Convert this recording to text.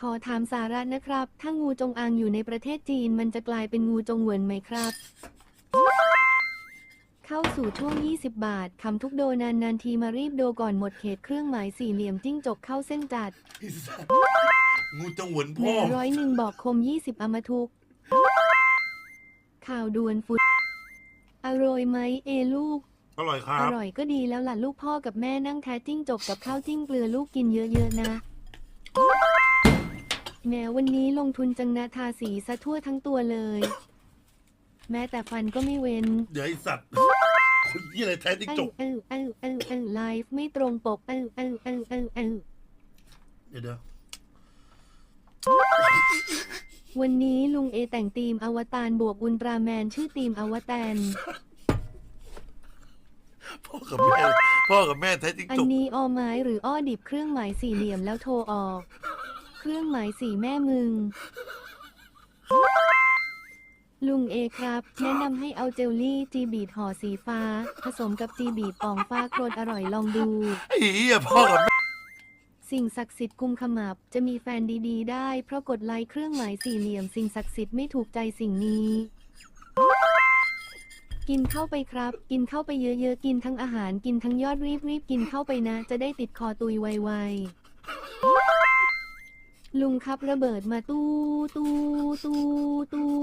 ขอถามสาระนะครับ ถ้างูจงอางอยู่ในประเทศจีนมันจะกลายเป็นงูจงเหวินไหมครับ เข้าสู่ช่วง 20 บาท คำทุกโดนานนานๆทีมารีบโดก่อนหมดเขตเครื่องหมายสี่เหลี่ยมจิ้งจกเข้าเส้นจัดไอ้สัสงูจงหวนแหพ่อน่ร้อยหนึ่งบอกคม 20 อมาทุก ข่าวด่วนฟุตอร่อยไหมเอลูก อร่อยครัอบ ร่อยก็ดีแล้วล่ะลูกพ่อกับแม่นั่งแท้จิ้งจกกับข้าวจิ้งเกลือลูกกินเยอะๆนะ แม้วันนี้ลงทุนจังนะทาสีซะทั่วทั้งตัวเลย แม้แต่ฟันก็ไม่เว้น เดี๋ยวไอ้สัตว์คนยี่อะไรแท้จิ้งเอ้าจกเอ้าเอ้าเอ้าเอ้าไลฟ์ไม่ตรงปกเอ้าเอ้าเอ้าเอ้าเอ้าเดี๋ยวเดี๋ยววันนี้ลุงเอแต่งทีมอวตารบวกอุลตร้าแมนชื่อทีมอวตารพ่อกับแม่พ่อกับแม่แท้จิ้งอันจกนี้ออไม้หรืออ้อดิบเครื่องหมายสี่เหลี่ยมแล้วโทรออกเค รื่องหมายสี่แม่มึง ลุงเอครับ แนะนำให้เอาเจลลี่จีบีดห่อสีฟ้า ผสมกับจีบีดปองฟ้าโครนอร่อยลองดู ไอ้เหี้ยพ่อกับแม่สิ่งศักดิ์สิทธิ์กุมขมับ จะมีแฟนดีๆ ได้ เพราะกดไลค์เครื่องหมายสี่เหลี่ยม สิ่งศักดิ์สิทธิ์ไม่ถูกใจสิ่งนี้ กินเข้าไปครับ กินเข้าไปเยอะๆ กินทั้งอาหาร กินทั้งยอดรีบรีบๆกินเข้าไปนะ จะได้ติดคอตุยไวๆ ลุงครับระเบิดมาตู้ตู้ตู้ตู้